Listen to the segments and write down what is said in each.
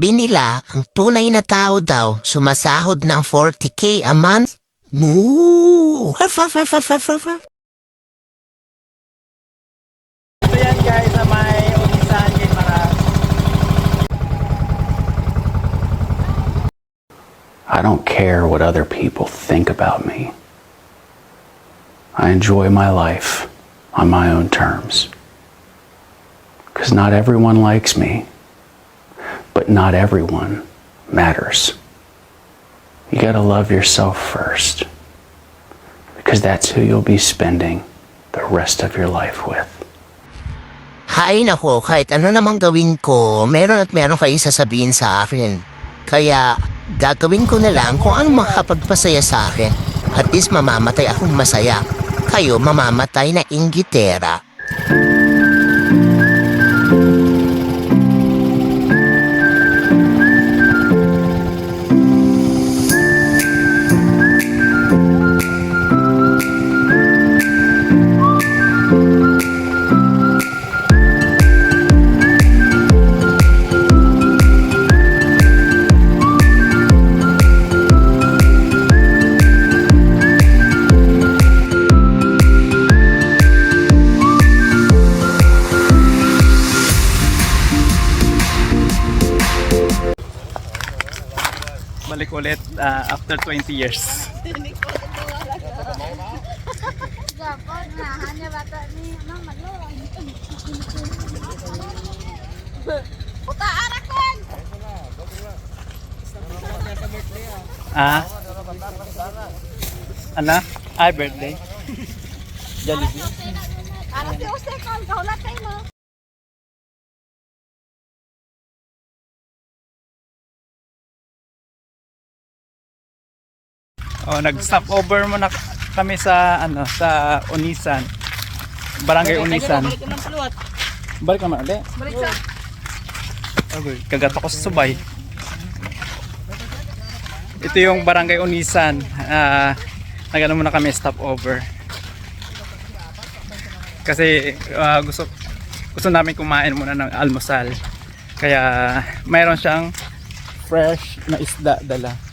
Sabi nila, ang tunay na tao daw, sumasahod ng 40k a month. Moo! So yan guys, sa may umisahan kay Mara. I don't care what other people think about me. I enjoy my life on my own terms. Because not everyone likes me, not everyone matters. You gotta love yourself first. Because that's who you'll be spending the rest of your life with. Hay nako, kahit ano namang gawin ko, meron at meron kayong sasabihin sa akin. Kaya, gagawin ko na lang kung ano makakapagpasaya sa akin. At least mamamatay akong masaya. Kayo mamamatay na inggitera. Ulit ah, after 20 years. Ko. Ah? Ano? Ay, birthday. Jollibee. Anak si Jose kal kaulat kay mo. Oh, nag-stop over mo na kami sa ano sa Unisan. Barangay Unisan. Balik naman ulit. Balik sa Okay, kagat ako sa subay. Ito yung Barangay Unisan. Ah, nagano muna kami stop over. Kasi ah, gusto gusto namin kumain muna ng almusal. Kaya mayroon siyang fresh na isda dala.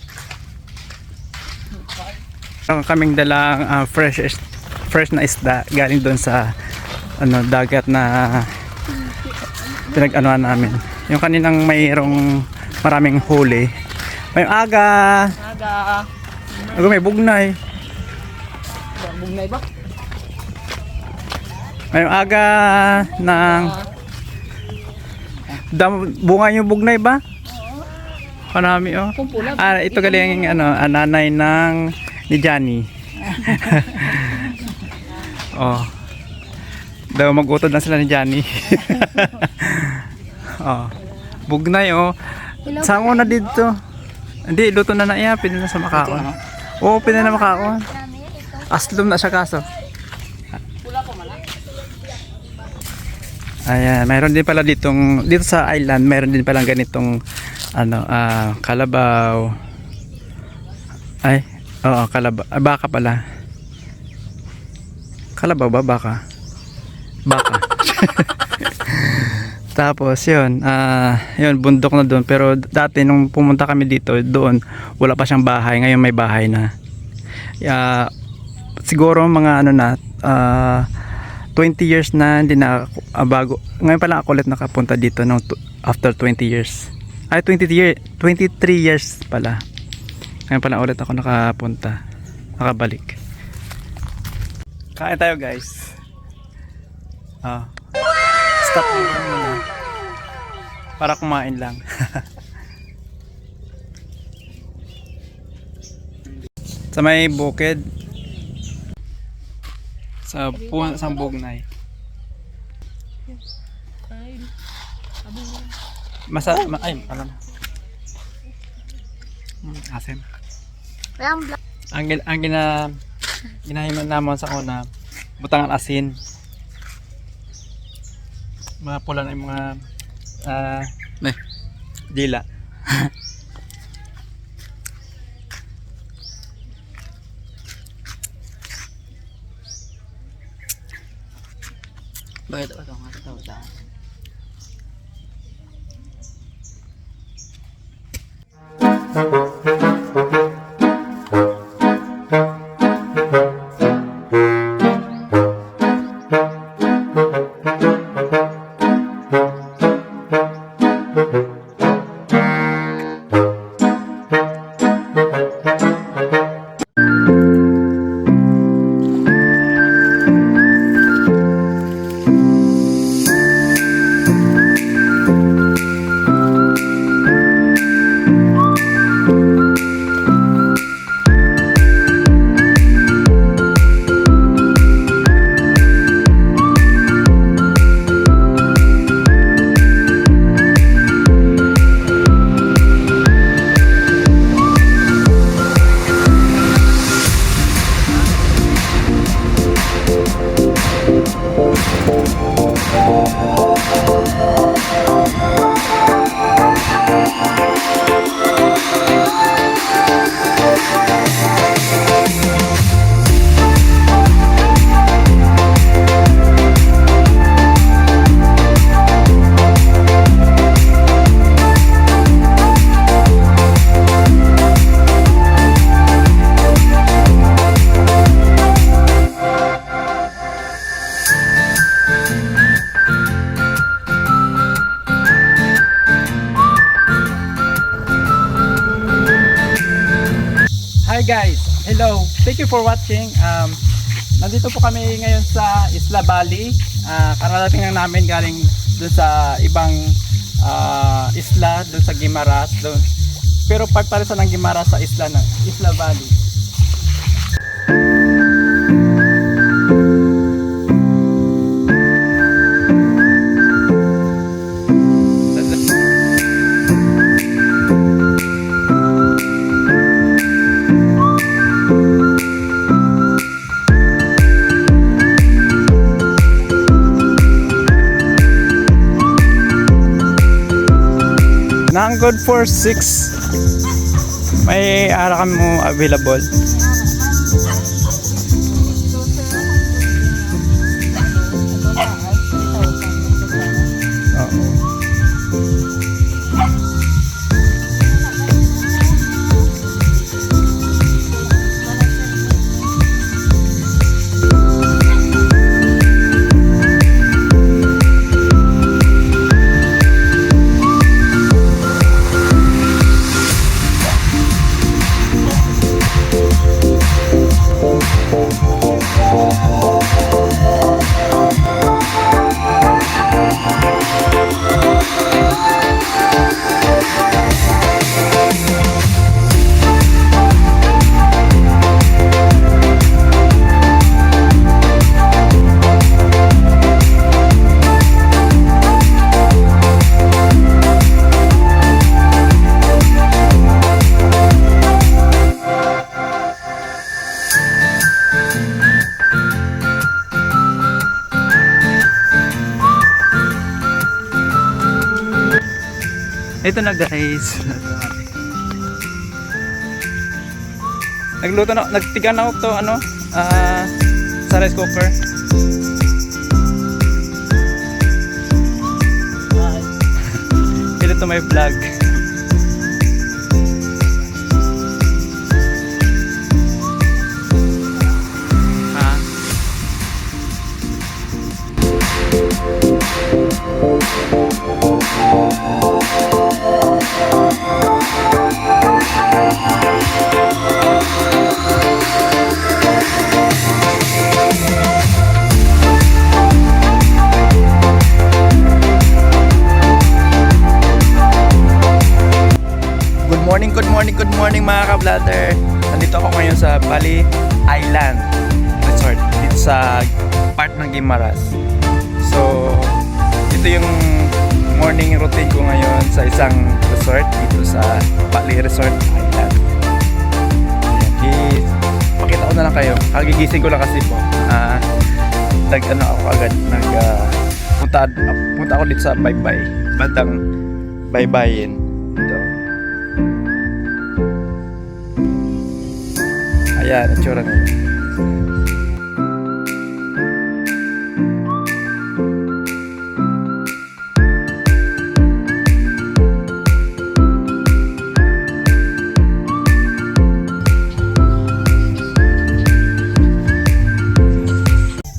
Meron kaming dalang ah, fresh fresh na isda galing doon sa ano dagat na pinag-anuhan namin. Yung kaninang mayroong maraming huli. May aga. Aga. Aga may bugnay. Bugnay ba? May aga ng dam, bunga yung bugnay ba? Panami oh. Ah, ito galing ano, ah, nanay ng ni Johnny. oh. Daw magutod na sila ni Johnny. oh. Bugnay oh. Saan ko na dito? Hindi, luto na na iya. Pwede na sa makaon. Oo, pwede na makaon. Aslum na siya kaso. Ayan, mayroon din pala ditong dito sa island, mayroon din pala ganitong ano, ah, kalabaw. Ay, oo, kalabaw. Ah, baka pala. Kalabaw ba baka? Baka. Tapos yun, ah, yun bundok na doon pero dati nung pumunta kami dito, doon wala pa siyang bahay, ngayon may bahay na. Ah, siguro mga ano na ah, 20 years na hindi na ah, bago ngayon pa lang ako ulit nakapunta dito no, after 20 years ay 20 year, 23 years pala ngayon pa lang ulit ako nakapunta nakabalik kain tayo guys ah stop muna para kumain lang sa may bukid sa puwan sa bugnay. Masa ma, ay alam. Hmm, asim. Ang. Ang gin- ang gina ginahiman naman sa una butangan asin. Mga pula na yung mga ah dila. Bakit ito nga ito ito. Hi Thank you for watching. Um, nandito po kami ngayon sa Isla Bali. Uh, kararating lang namin galing dun sa ibang ah, isla, dun sa Gimaras. Dun. Pero part pa rin sa ng Gimaras sa isla na Isla Bali. Good for 6 may ara kami mo available. Ito na guys. Nagluto na, nagtiga na ako to, ano, ah, sa rice cooker. Ito to my vlog. Ka-vlogger. Nandito ako ngayon sa Bali Island Resort dito sa part ng Gimaras. So, ito yung morning routine ko ngayon sa isang resort dito sa Bali Resort Island. I- pakita ko na lang kayo. Kagigising ko lang kasi po. Ah, nag ano ako agad nag ah, punta, punta ako dito sa Baybay. Bandang Baybayin. Ayan, itsura niya.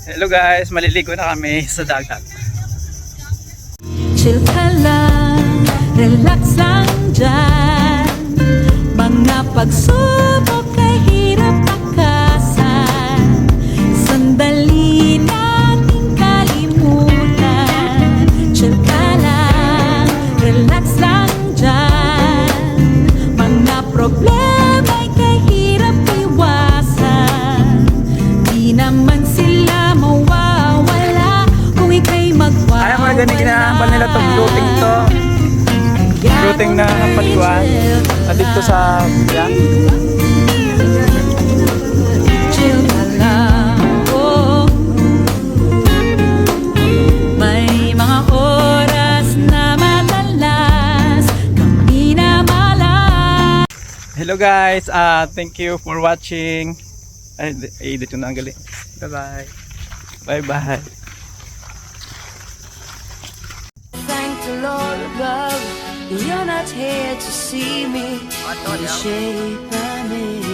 Hello guys, maliligo na kami sa dagat. Chill ka lang, relax lang dyan Mga pagsubok Hello guys, ah thank you for watching. Ay, ay dito na ang gali. Bye-bye. Bye-bye. Thank the Lord above. You're not here to see me in shape I'm in.